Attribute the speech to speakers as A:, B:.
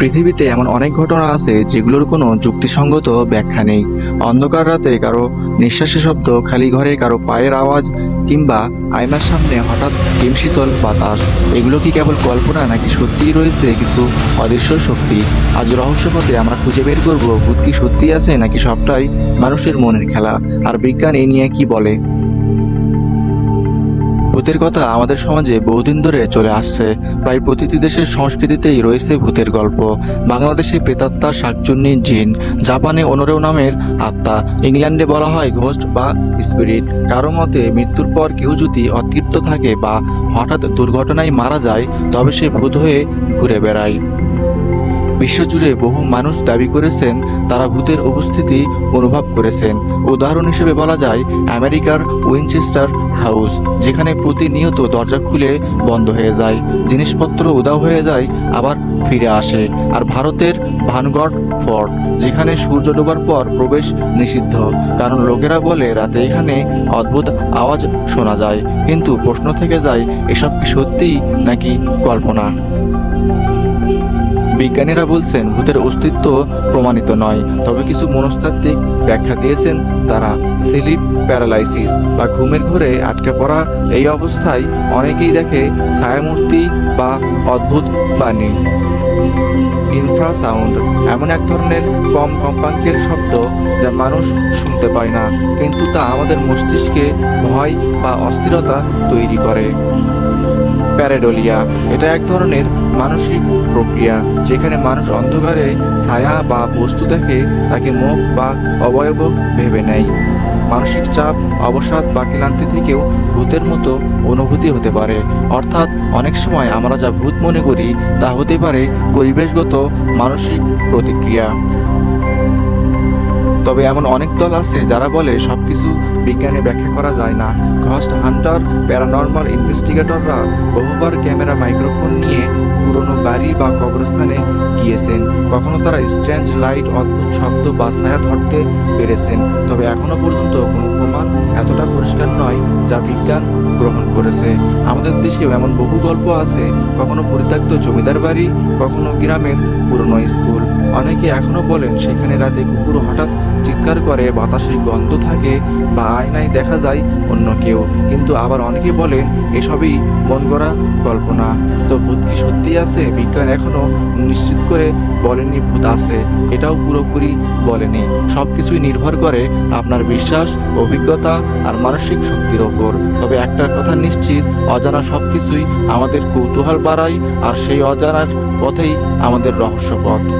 A: পৃথিবীতে এমন অনেক ঘটনা আছে যেগুলোর কোনো যুক্তিসঙ্গত ব্যাখ্যা নেই। অন্ধকার রাতে কারও নিঃশ্বাসের শব্দ, খালি ঘরে কারও পায়ের আওয়াজ, কিংবা আয়নার সামনে হঠাৎ হিমশীতল বাতাস, এগুলো কি কেবল কল্পনা নাকি সত্যিই রয়েছে কিছু অদৃশ্য শক্তি? আজ রহস্যপথে আমরা খুঁজে বের করব, ভূত কি সত্যি আছে নাকি সবটাই মানুষের মনের খেলা? আর বিজ্ঞান এই নিয়ে কি বলে? ভূতের কথা আমাদের সমাজে বহুদিন ধরে চলে আসছে। প্রায় প্রতিটি দেশের সংস্কৃতিতেই রয়েছে ভূতের গল্প। বাংলাদেশে প্রেতাত্মা, শাকচুন্নি, জিন, জাপানে অনরেও নামের আত্মা, ইংল্যান্ডে বলা হয় ঘোস্ট বা স্পিরিট। কারও মতে, মৃত্যুর পর কেউ যদি অতৃপ্ত থাকে বা হঠাৎ দুর্ঘটনায় মারা যায়, তবে সে ভূত হয়ে ঘুরে বেড়ায়। বিশ্বজুড়ে বহু মানুষ দাবি করেছেন, তারা ভূতের উপস্থিতি অনুভব করেছেন। উদাহরণ হিসেবে বলা যায়, আমেরিকার উইনচেস্টার হাউস, যেখানে প্রতিনিয়ত দরজা খুলে বন্ধ হয়ে যায়। জিনিসপত্র উদাও হয়ে যায়, আবার ফিরে আসে। আর ভারতের ভানগড় ফোর্ট, যেখানে সূর্য ডোবার পর প্রবেশ নিষিদ্ধ। কারণ লোকেরা বলে, রাতে এখানে অদ্ভুত আওয়াজ শোনা যায়। কিন্তু প্রশ্ন থেকে যায়, এসব কি সত্যিই নাকি কল্পনা? বিজ্ঞানীরা বলছেন, ভূতের অস্তিত্ব প্রমাণিত নয়, তবে কিছু মনস্তাত্ত্বিক ব্যাখ্যা দিয়েছেন তারা। স্লিপ প্যারালাইসিস বা ঘুমের ঘরে আটকে পড়া এই অবস্থায় অনেকেই দেখে ছায়ামূর্তি বা অদ্ভুত বাণী। ইনফ্রাসাউন্ড এমন এক ধরনের কম কম্পাঙ্কের শব্দ যা মানুষ শুনতে পায় না, কিন্তু তা আমাদের মস্তিষ্কে ভয় বা অস্থিরতা তৈরি করে। প্যারেডোলিয়া, এটা এক ধরনের মানসিক প্রক্রিয়া, যেখানে মানুষ অন্ধকারে ছায়া বা বস্তু দেখে তাকে মুখ বা অবয়ব ভেবে নেয়। মানসিক চাপ, অবসাদ বা ক্লান্তি থেকেও ভূতের মতো অনুভূতি হতে পারে। অর্থাৎ অনেক সময় আমরা যা ভূত মনে করি তা হতে পারে পরিবেশগত মানসিক প্রতিক্রিয়া। তবে এমন অনেক দল আছে যারা বলে সবকিছু বিজ্ঞানে ব্যাখ্যা করা যায় না। ঘস্ট হান্টার প্যারানর্মাল ইনভেস্টিগেটররা বহুবার ক্যামেরা মাইক্রোফোন নিয়ে পুরনো বাড়ি বা কবরস্থানে গিয়েছেন। কখনো তারা স্ট্রেঞ্জ লাইট, অদ্ভুত শব্দ বা ছায়া ধরতে পেরেছেন। তবে এখনও পর্যন্ত কোনো প্রমাণ এতটা পরিষ্কার নয় যা বিজ্ঞান গ্রহণ করেছে। আমাদের দেশেও এমন বহু গল্প আছে, কখনো পরিত্যক্ত জমিদার বাড়ি, কখনো গ্রামের পুরনো স্কুল। অনেকে এখনও বলেন সেখানে রাতে কুকুর হঠাৎ চিৎকার করে বাতাসে গন্ধ থাকে বা আয়নায় দেখা যায় অন্য কেউ। কিন্তু আবার অনেকে বলেন, এসবই মন গড়া কল্পনা। তো ভূত কি সত্যি আছে? বিজ্ঞান এখনও নিশ্চিত করে বলেনি ভূত আছে। এটাও পুরোপুরি বলেনি। সব কিছুই নির্ভর করে আপনার বিশ্বাস, অভিজ্ঞতা আর মানসিক শক্তির ওপর। তবে একটা কথা নিশ্চিত, অজানা সব কিছুই আমাদের কৌতূহল বাড়ায় আর সেই অজানার পথেই আমাদের রহস্যপথ।